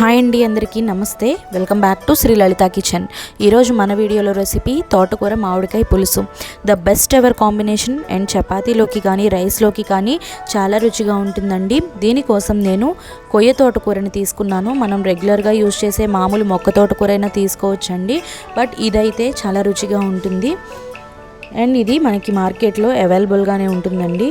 Hi అండి అందరికీ నమస్తే. Welcome back to Sri Lalitha kitchen. ఈరోజు మన వీడియోలో రెసిపీ తోటకూర మామిడికాయ పులుసు. The best ever combination and చపాతీలోకి కానీ రైస్లోకి కానీ చాలా రుచిగా ఉంటుందండి. దీనికోసం నేను కొయ్య తోటకూరని తీసుకున్నాను. మనం రెగ్యులర్గా యూజ్ చేసే మామూలు మొక్క తోటకూరైనా తీసుకోవచ్చండి. బట్ ఇదైతే చాలా రుచిగా ఉంటుంది. అండ్ ఇది మనకి మార్కెట్లో అవైలబుల్గానే ఉంటుందండి.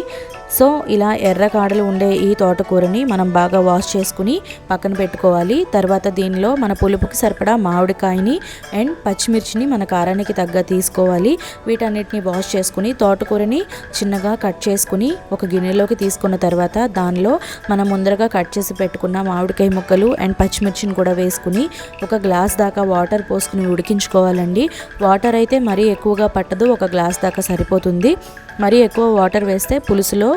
సో ఇలా ఎర్ర కాడలు ఉండే ఈ తోటకూరని మనం బాగా వాష్ చేసుకుని పక్కన పెట్టుకోవాలి. తర్వాత దీనిలో మన పులుపుకి సరిపడా మామిడికాయని అండ్ పచ్చిమిర్చిని మన కారానికి తగ్గ తీసుకోవాలి. వీటన్నిటిని వాష్ చేసుకుని తోటకూరని చిన్నగా కట్ చేసుకుని ఒక గిన్నెలోకి తీసుకున్న తర్వాత దానిలో మనం ముందరగా కట్ చేసి పెట్టుకున్న మామిడికాయ ముక్కలు అండ్ పచ్చిమిర్చిని కూడా వేసుకుని ఒక గ్లాస్ దాకా వాటర్ పోసుకుని ఉడికించుకోవాలండి. వాటర్ అయితే మరీ ఎక్కువగా పట్టదు ఒక గ్లాస్ దాకా సరిపోతుంది. మరీ ఎక్కువ వాటర్ వేస్తే పులుసులో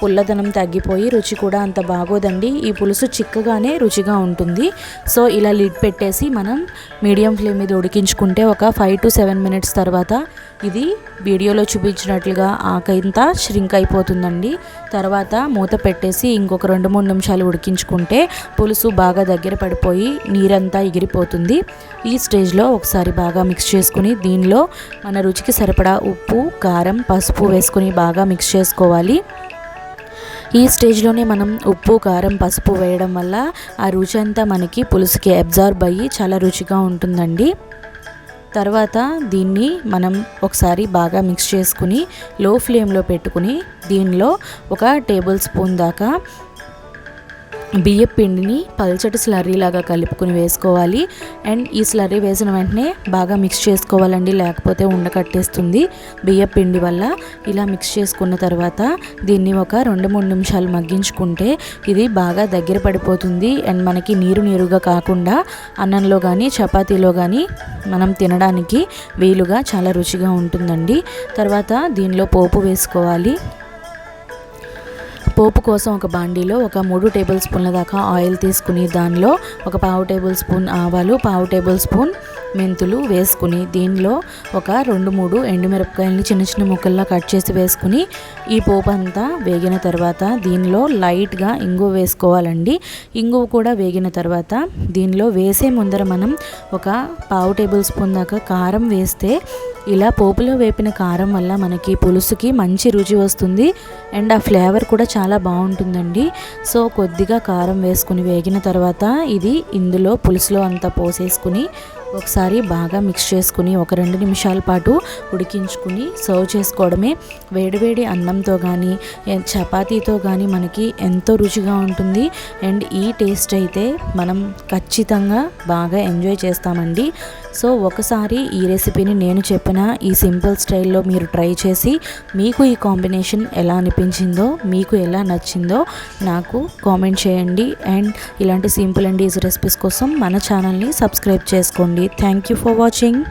పుల్లదనం తగ్గిపోయి రుచి కూడా అంత బాగోదండి. ఈ పులుసు చిక్కగానే రుచిగా ఉంటుంది. సో ఇలా లిడ్ పెట్టేసి మనం మీడియం ఫ్లేమ్ మీద ఉడికించుకుంటే ఒక ఫైవ్ టు సెవెన్ మినిట్స్ తర్వాత ఇది వీడియోలో చూపించినట్లుగా ఆకంతా ష్రింక్ అయిపోతుందండి. తర్వాత మూత పెట్టేసి ఇంకొక రెండు మూడు నిమిషాలు ఉడికించుకుంటే పులుసు బాగా దగ్గర పడిపోయి నీరంతా ఎగిరిపోతుంది. ఈ స్టేజ్లో ఒకసారి బాగా మిక్స్ చేసుకుని దీనిలో మన రుచికి సరిపడా ఉప్పు కారం పసుపు వేసుకుని బాగా మిక్స్ చేసుకోవాలి. ఈ స్టేజ్లోనే మనం ఉప్పు కారం పసుపు వేయడం వల్ల ఆ రుచి అంతా మనకి పులుసుకి అబ్జార్బ్ అయ్యి చాలా రుచిగా ఉంటుందండి. తర్వాత దీన్ని మనం ఒకసారి బాగా మిక్స్ చేసుకుని లో ఫ్లేమ్లో పెట్టుకుని దీనిలో ఒక టేబుల్ స్పూన్ దాకా బియ్య పిండిని పల్చటి స్లర్రీ లాగా కలుపుకుని వేసుకోవాలి. అండ్ ఈ స్లర్రీ వేసిన వెంటనే బాగా మిక్స్ చేసుకోవాలండి. లేకపోతే ఉండకట్టేస్తుంది బియ్య పిండి వల్ల. ఇలా మిక్స్ చేసుకున్న తర్వాత దీన్ని ఒక రెండు మూడు నిమిషాలు మగ్గించుకుంటే ఇది బాగా దగ్గర పడిపోతుంది. అండ్ మనకి నీరు నీరుగా కాకుండా అన్నంలో కానీ చపాతీలో కానీ మనం తినడానికి వీలుగా చాలా రుచిగా ఉంటుందండి. తర్వాత దీనిలో పోపు వేసుకోవాలి. పోపు కోసం ఒక బాండీలో ఒక మూడు టేబుల్ స్పూన్ల దాకా ఆయిల్ తీసుకుని దానిలో ఒక పావు టేబుల్ స్పూన్ ఆవాలు పావు టేబుల్ స్పూన్ మెంతులు వేసుకుని దీనిలో ఒక రెండు మూడు ఎండుమిరపకాయలని చిన్న చిన్న ముక్కల్లా కట్ చేసి వేసుకుని ఈ పోపు అంతా వేగిన తర్వాత దీనిలో లైట్గా ఇంగువ వేసుకోవాలండి. ఇంగువ కూడా వేగిన తర్వాత దీనిలో వేసే ముందర మనం ఒక పావు టేబుల్ స్పూన్ దాకా కారం వేస్తే ఇలా పోపులో వేపిన కారం వల్ల మనకి పులుసుకి మంచి రుచి వస్తుంది. అండ్ ఆ ఫ్లేవర్ కూడా చాలా బాగుంటుందండి. సో కొద్దిగా కారం వేసుకుని వేగిన తర్వాత ఇది ఇందులో పులుసులో అంతా పోసేసుకుని ఒకసారి బాగా మిక్స్ చేసుకుని ఒక రెండు నిమిషాల పాటు ఉడికించుకుని సర్వ్ చేసుకోవడమే. వేడివేడి అన్నంతో కానీ చపాతీతో కానీ మనకి ఎంతో రుచిగా ఉంటుంది. అండ్ ఈ టేస్ట్ అయితే మనం ఖచ్చితంగా బాగా ఎంజాయ్ చేస్తామండి. సో ఒకసారి ఈ రెసిపీని నేను చెప్పిన ఈ సింపుల్ స్టైల్లో మీరు ట్రై చేసి మీకు ఈ కాంబినేషన్ ఎలా అనిపించిందో మీకు ఎలా నచ్చిందో నాకు కామెంట్ చేయండి. అండ్ ఇలాంటి సింపుల్ అండ్ ఈజీ రెసిపీస్ కోసం మన ఛానల్ని సబ్స్క్రైబ్ చేసుకోండి. Thank you for watching.